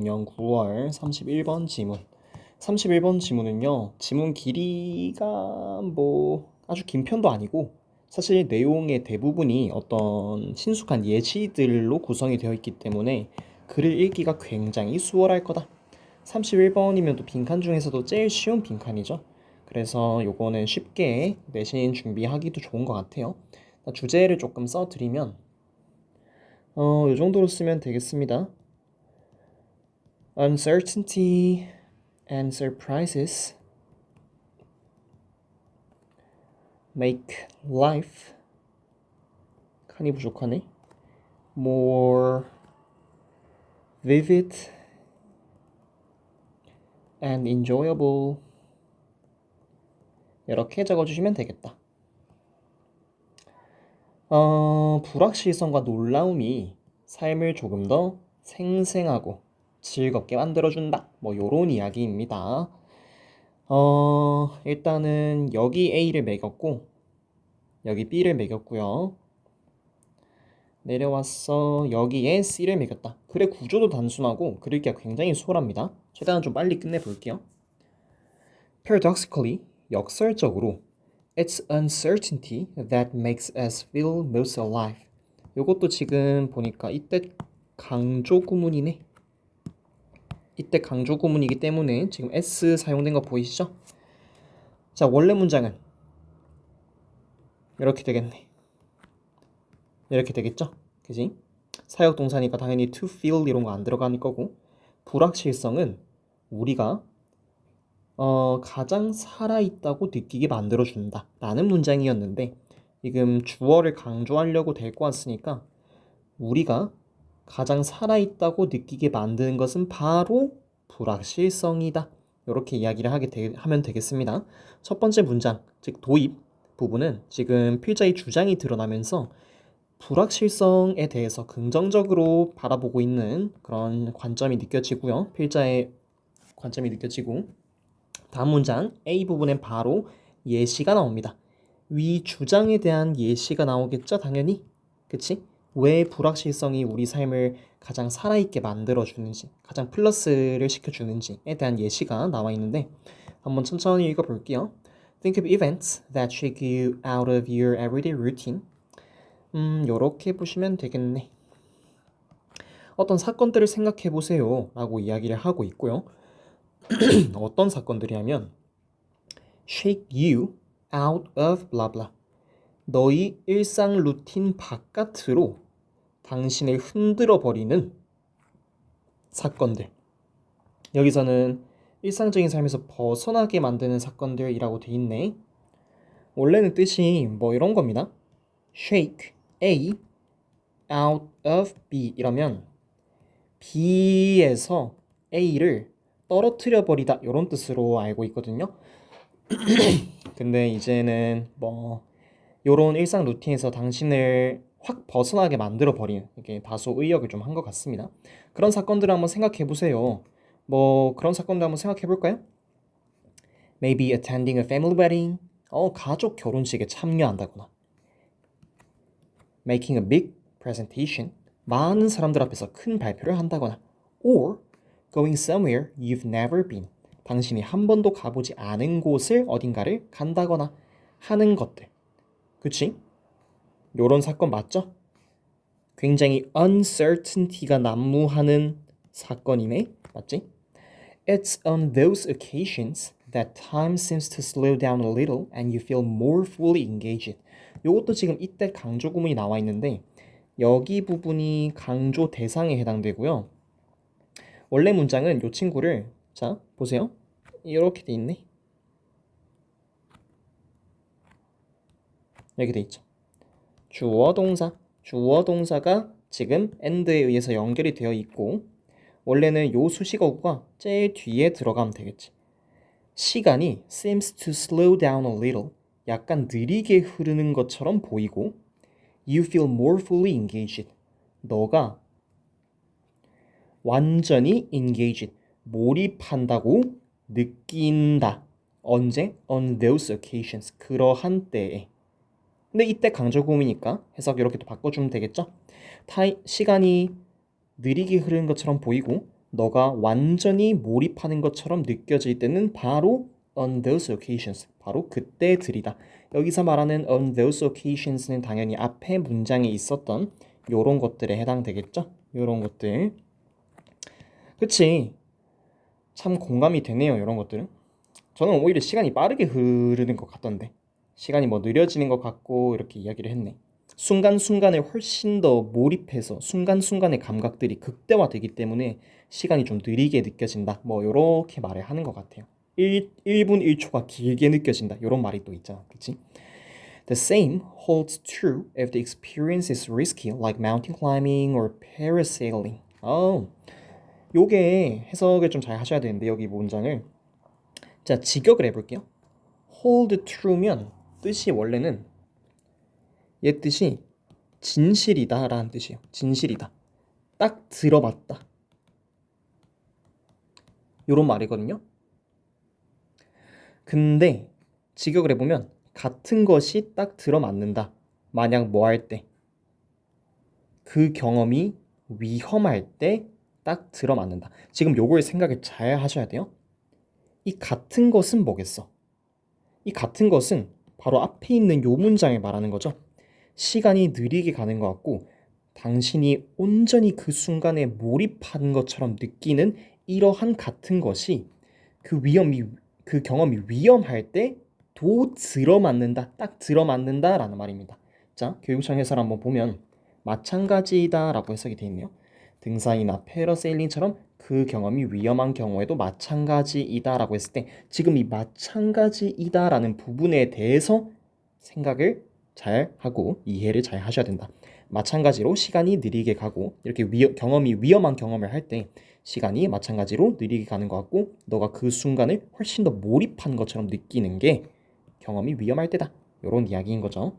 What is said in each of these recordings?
2025년 9월 31번 지문. 31번 지문은요, 지문 길이가 뭐 아주 긴 편도 아니고, 사실 내용의 대부분이 어떤 친숙한 예시들로 구성이 되어 있기 때문에 글을 읽기가 굉장히 수월할 거다. 31번이면 또 빈칸 중에서도 제일 쉬운 빈칸이죠. 그래서 요거는 쉽게 내신 준비하기도 좋은 것 같아요. 주제를 조금 써드리면, 어, 요 정도로 쓰면 되겠습니다. Uncertainty and surprises make life 칸이 부족하네. More vivid and enjoyable 이렇게 적어주시면 되겠다. 어, 불확실성과 놀라움이 삶을 조금 더 생생하고 즐겁게 만들어준다. 뭐 요런 이야기입니다. 어, 일단은 여기 A를 매겼고 여기 B를 매겼고요. 내려왔어 여기에 C를 매겼다. 글의 구조도 단순하고 글읽기가 굉장히 수월합니다. 최대한 좀 빨리 끝내볼게요. Paradoxically, 역설적으로 It's uncertainty that makes us feel most alive. 요것도 지금 보니까 이때 강조 구문이네. 이때 강조 구문이기 때문에 지금 s 사용된 거 보이시죠? 자, 원래 문장은 이렇게 되겠네. 이렇게 되겠죠? 그지? 사역 동사니까 당연히 to feel 이런 거 안 들어가는 거고 불확실성은 우리가 어, 가장 살아있다고 느끼게 만들어준다 라는 문장이었는데 지금 주어를 강조하려고 데리고 왔으니까 우리가 가장 살아있다고 느끼게 만드는 것은 바로 불확실성이다. 이렇게 이야기를 하게 되, 하면 되겠습니다. 첫 번째 문장, 즉 도입 부분은 지금 필자의 주장이 드러나면서 불확실성에 대해서 긍정적으로 바라보고 있는 그런 관점이 느껴지고요. 필자의 관점이 느껴지고 다음 문장 A 부분엔 바로 예시가 나옵니다. 위 주장에 대한 예시가 나오겠죠, 당연히. 그치? 왜 불확실성이 우리 삶을 가장 살아있게 만들어주는지, 가장 플러스를 시켜주는지에 대한 예시가 나와 있는데, 한번 천천히 읽어볼게요. Think of events that shake you out of your everyday routine. 음, 요렇게 보시면 되겠네. 어떤 사건들을 생각해 보세요. 라고 이야기를 하고 있고요. 어떤 사건들이냐면, shake you out of blah blah. 너희 일상 루틴 바깥으로 당신을 흔들어 버리는 사건들. 여기서는 일상적인 삶에서 벗어나게 만드는 사건들이라고 돼 있네. 원래는 뜻이 뭐 이런 겁니다. shake A out of B 이러면 B에서 A를 떨어뜨려 버리다 이런 뜻으로 알고 있거든요. 근데 이제는 뭐 요런 일상 루틴에서 당신을 확 벗어나게 만들어 버린 이게 다소 의역을 좀 한 것 같습니다. 그런 사건들을 한번 생각해 보세요. 뭐 그런 사건들 한번 생각해 볼까요? Maybe attending a family wedding. 어, 가족 결혼식에 참여한다거나. Making a big presentation. 많은 사람들 앞에서 큰 발표를 한다거나. Or going somewhere you've never been. 당신이 한 번도 가보지 않은 곳을 어딘가를 간다거나 하는 것들. 그치? 요런 사건 맞죠? 굉장히 uncertainty가 난무하는 사건이네. 맞지? It's on those occasions that time seems to slow down a little and you feel more fully engaged. 요것도 지금 이때 강조 구문이 나와 있는데 여기 부분이 강조 대상에 해당되고요. 원래 문장은 요 친구를 자 보세요. 이렇게 돼 있네. 이렇게 돼 있죠. 주어 동사, 주어 동사가 지금 and에 의해서 연결이 되어 있고 원래는 요 수식어구가 제일 뒤에 들어가면 되겠지. 시간이 seems to slow down a little 약간 느리게 흐르는 것처럼 보이고 you feel more fully engaged 너가 완전히 engaged 몰입한다고 느낀다. 언제? On those occasions. 그러한 때에. 근데 이때 강조구문이니까 해석 이렇게 또 바꿔주면 되겠죠? 타이, 시간이 느리게 흐르는 것처럼 보이고 너가 완전히 몰입하는 것처럼 느껴질 때는 바로 on those occasions. 바로 그때들이다. 여기서 말하는 on those occasions는 당연히 앞에 문장에 있었던 요런 것들에 해당되겠죠? 요런 것들. 그치? 참 공감이 되네요, 요런 것들은. 저는 오히려 시간이 빠르게 흐르는 것 같던데. 시간이 뭐 느려지는 것 같고 이렇게 이야기를 했네. 순간순간에 훨씬 더 몰입해서 순간순간의 감각들이 극대화되기 때문에 시간이 좀 느리게 느껴진다. 뭐 요렇게 말을 하는 것 같아요. 1, 1분 1초가 길게 느껴진다. 요런 말이 또 있잖아. 그치? The same holds true if the experience is risky, like mountain climbing or parasailing. 어, 요게 해석을 좀 잘 하셔야 되는데 여기 문장을 자 직역을 해볼게요. hold true면 뜻이 원래는 얘 뜻이 진실이다 라는 뜻이에요. 진실이다. 딱 들어봤다. 요런 말이거든요. 근데 직역을 해보면 같은 것이 딱 들어맞는다. 만약 뭐 할 때? 그 경험이 위험할 때 딱 들어맞는다. 지금 요걸 생각을 잘 하셔야 돼요. 이 같은 것은 뭐겠어? 이 같은 것은 바로 앞에 있는 요 문장을 말하는 거죠. 시간이 느리게 가는 것 같고 당신이 온전히 그 순간에 몰입한 것처럼 느끼는 이러한 같은 것이 그 위험이 그 경험이 위험할 때 도 들어맞는다 딱 들어맞는다라는 말입니다. 자 교육청에서 한번 보면 마찬가지다라고 해석이 되어 있네요. 등산이나 패러세일링처럼 그 경험이 위험한 경우에도 마찬가지이다라고 했을 때 지금 이 마찬가지이다라는 부분에 대해서 생각을 잘 하고 이해를 잘 하셔야 된다. 마찬가지로 시간이 느리게 가고 이렇게 위, 경험이 위험한 경험을 할 때 시간이 마찬가지로 느리게 가는 것 같고 너가 그 순간을 훨씬 더 몰입한 것처럼 느끼는 게 경험이 위험할 때다. 이런 이야기인 거죠.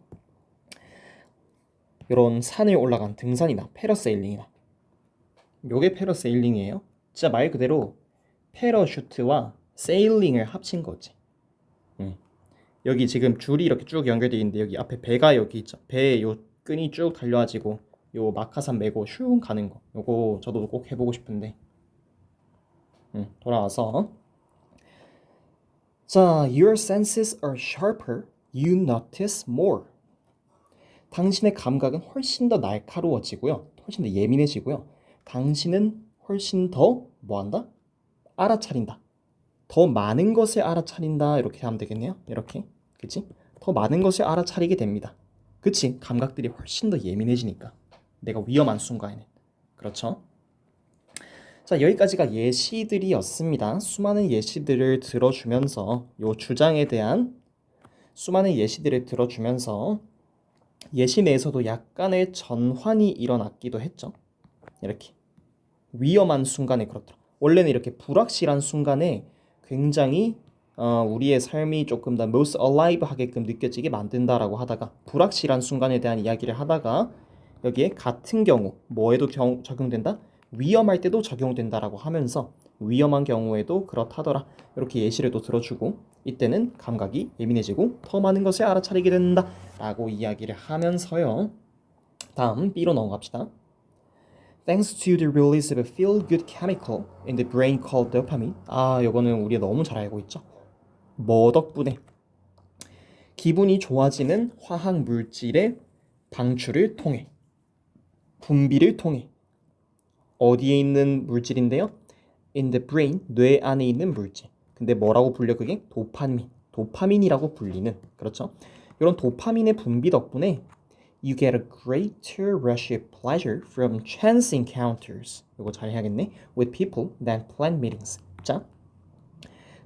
이런 산을 올라간 등산이나 패러세일링이나 요게 패러세일링이에요. 진짜 말 그대로 패러슈트와 세일링을 합친 거지. 음. 여기 지금 줄이 이렇게 쭉 연결되어 있는데 여기 앞에 배가 여기 있죠. 배에 요 끈이 쭉 달려가지고 요 마카산 메고 슝 가는 거. 요거 저도 꼭 해보고 싶은데. 음, 돌아와서 자, your senses are sharper. You notice more. 당신의 감각은 훨씬 더 날카로워지고요. 훨씬 더 예민해지고요. 당신은 훨씬 더 뭐한다? 알아차린다. 더 많은 것을 알아차린다. 이렇게 하면 되겠네요. 이렇게. 그치? 더 많은 것을 알아차리게 됩니다. 그치? 감각들이 훨씬 더 예민해지니까. 내가 위험한 순간에는. 그렇죠? 자, 여기까지가 예시들이었습니다. 수많은 예시들을 들어주면서 요 주장에 대한 수많은 예시들을 들어주면서 예시 내에서도 약간의 전환이 일어났기도 했죠. 이렇게 위험한 순간에 그렇더라. 원래는 이렇게 불확실한 순간에 굉장히 어, 우리의 삶이 조금 더 most alive 하게끔 느껴지게 만든다라고 하다가 불확실한 순간에 대한 이야기를 하다가 여기에 같은 경우 뭐에도 경, 적용된다? 위험할 때도 적용된다라고 하면서 위험한 경우에도 그렇다더라. 이렇게 예시를 또 들어주고 이때는 감각이 예민해지고 더 많은 것을 알아차리게 된다라고 이야기를 하면서요. 다음 B로 넘어갑시다. Thanks to the release of a feel-good chemical in the brain called dopamine. 아, 이거는 우리가 너무 잘 알고 있죠. 뭐 덕분에 기분이 좋아지는 화학 물질의 방출을 통해 분비를 통해 어디에 있는 물질인데요? In the brain, 뇌 안에 있는 물질. 근데 뭐라고 불려 그게? 도파민. 도파민이라고 불리는 그렇죠? 이런 도파민의 분비 덕분에 you get a greater rush of pleasure from chance encounters. 이거 잘 해야겠네. with people than planned meetings. 자,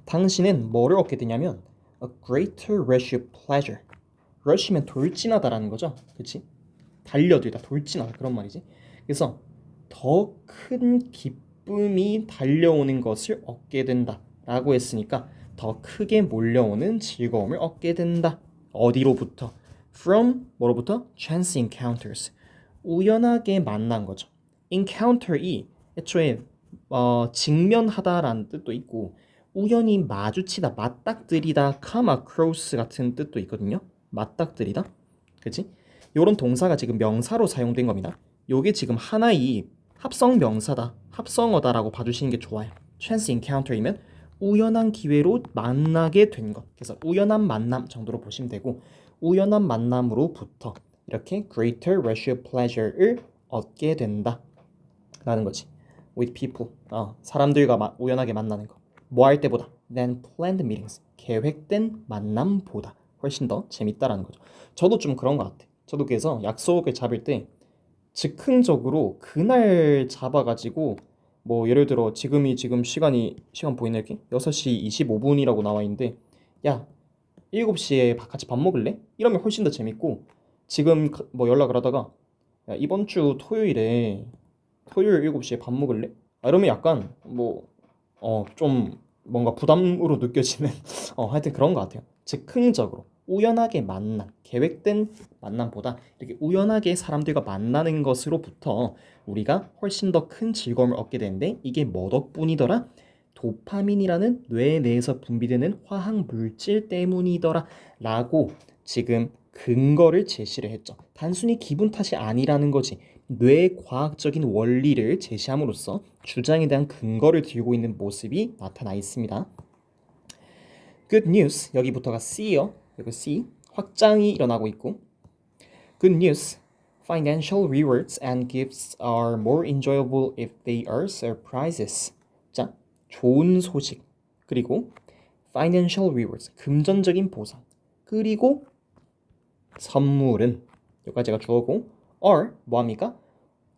당신은 뭐를 얻게 되냐면 a greater rush of pleasure. rush면 돌진하다라는 거죠. 그렇지? 달려들다, 돌진하다 그런 말이지. 그래서 더 큰 기쁨이 달려오는 것을 얻게 된다라고 했으니까 더 크게 몰려오는 즐거움을 얻게 된다. 어디로부터? From 뭐로부터? Chance encounters. 우연하게 만난 거죠. encounter이 애초에 어, 직면하다라는 뜻도 있고 우연히 마주치다, 맞닥뜨리다, come across 같은 뜻도 있거든요. 맞닥뜨리다. 그치? 요런 동사가 지금 명사로 사용된 겁니다. 요게 지금 하나의 합성 명사다, 합성어다라고 봐주시는 게 좋아요. chance encounter이면 우연한 기회로 만나게 된 것. 그래서 우연한 만남 정도로 보시면 되고 우연한 만남으로부터 이렇게 greater racial pleasure를 얻게 된다. 라는 거지. with people. 어, 사람들과 마, 우연하게 만나는 거. 뭐 할 때보다 than planned meetings. 계획된 만남보다 훨씬 더 재밌다라는 거죠. 저도 좀 그런 것 같아. 저도 그래서 약속을 잡을 때 즉흥적으로 그날 잡아가지고 뭐 예를 들어 지금이 지금 시간이 시간 보이나 이렇게 6시 25분이라고 나와 있는데 야 7시에 같이 밥 먹을래? 이러면 훨씬 더 재밌고 지금 가- 뭐 연락을 하다가 야 이번 주 토요일에 토요일 7시에 밥 먹을래? 아, 이러면 약간 뭐 어 좀 뭔가 부담으로 느껴지는 어 하여튼 그런 것 같아요. 즉흥적으로 우연하게 만난 계획된 만남보다 이렇게 우연하게 사람들과 만나는 것으로부터 우리가 훨씬 더 큰 즐거움을 얻게 되는데 이게 뭐 덕분이더라? 도파민이라는 뇌 내에서 분비되는 화학 물질 때문이더라 라고 지금 근거를 제시를 했죠. 단순히 기분 탓이 아니라는 거지. 뇌 과학적인 원리를 제시함으로써 주장에 대한 근거를 들고 있는 모습이 나타나 있습니다. Good news 여기부터가 C요. 여기 C 확장이 일어나고 있고 Good news financial rewards and gifts are more enjoyable if they are surprises. 자, 좋은 소식 그리고 financial rewards 금전적인 보상 그리고 선물은 여기까지가 주어고 are 뭐합니까?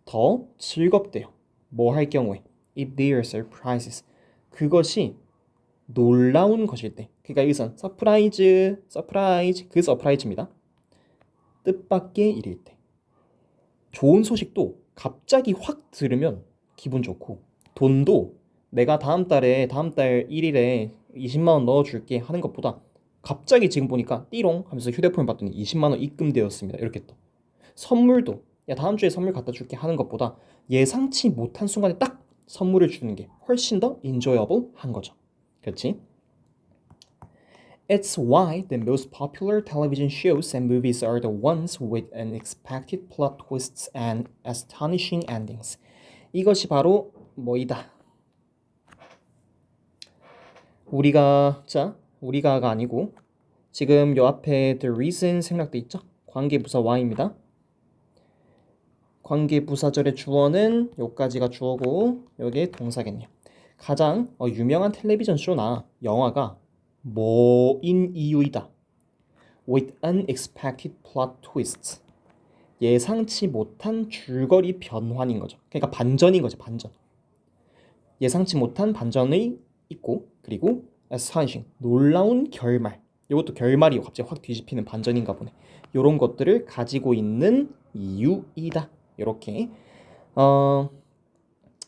더 즐겁대요. 뭐 할 경우에 if they are surprises 그것이 놀라운 것일 때 그러니까 여기선 서프라이즈 서프라이즈 그 서프라이즈입니다. 뜻밖의 일일 때 좋은 소식도 갑자기 확 들으면 기분 좋고 돈도 내가 다음 달에 다음 달 1일에 20만 원 넣어줄게 하는 것보다 갑자기 지금 보니까 띠롱 하면서 휴대폰을 봤더니 20만 원 입금되었습니다. 이렇게 또 선물도 야 다음 주에 선물 갖다 줄게 하는 것보다 예상치 못한 순간에 딱 선물을 주는 게 훨씬 더 enjoyable 한 거죠. 그렇지? It's why the most popular television shows and movies are the ones with unexpected plot twists and astonishing endings. 이것이 바로 뭐이다. 우리가 자 우리가가 아니고 지금 요 앞에 the reason 생략돼 있죠? 관계 부사 why입니다. 관계 부사절의 주어는 요까지가 주어고 요게 동사겠네요. 가장 어, 유명한 텔레비전 쇼나 영화가 뭐인 이유이다. With unexpected plot twists. 예상치 못한 줄거리 변환인 거죠. 그러니까 반전인 거죠, 반전. 예상치 못한 반전이 있고 그리고 astonishing 놀라운 결말. 이것도 결말이 갑자기 확 뒤집히는 반전인가 보네. 이런 것들을 가지고 있는 이유이다. 이렇게 어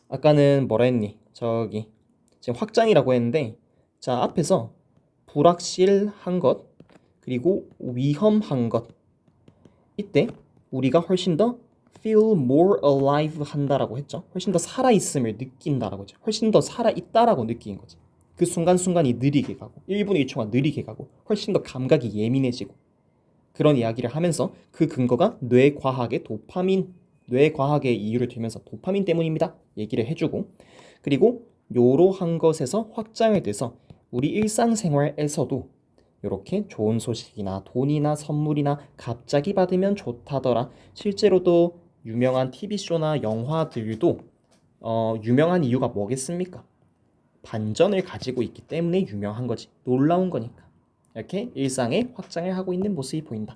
아까는 뭐라 했니? 저기 지금 확장이라고 했는데 자 앞에서 불확실한 것 그리고 위험한 것 이때 우리가 훨씬 더 feel more alive 한다라고 했죠. 훨씬 더 살아 있음을 느낀다라고 했죠. 훨씬 더 살아 있다라고 느낀 거지. 그 순간순간이 느리게 가고 1분 1초가 느리게 가고 훨씬 더 감각이 예민해지고 그런 이야기를 하면서 그 근거가 뇌 과학의 도파민 뇌 과학의 이유를 들면서 도파민 때문입니다. 얘기를 해주고 그리고 요러한 것에서 확장을 돼서 우리 일상생활에서도 이렇게 좋은 소식이나 돈이나 선물이나 갑자기 받으면 좋다더라. 실제로도 유명한 TV쇼나 영화들도 어, 유명한 이유가 뭐겠습니까? 반전을 가지고 있기 때문에 유명한 거지. 놀라운 거니까. 이렇게 일상에 확장을 하고 있는 모습이 보인다.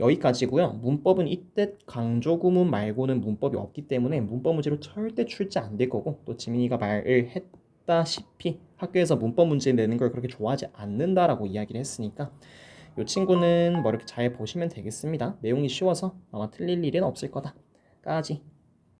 여기까지고요. 문법은 이때 강조 구문 말고는 문법이 없기 때문에 문법 문제로 절대 출제 안 될 거고 또 지민이가 말을 했다시피 학교에서 문법 문제 내는 걸 그렇게 좋아하지 않는다라고 이야기를 했으니까 이 친구는 뭐 이렇게 잘 보시면 되겠습니다. 내용이 쉬워서 아마 틀릴 일은 없을 거다. 까지.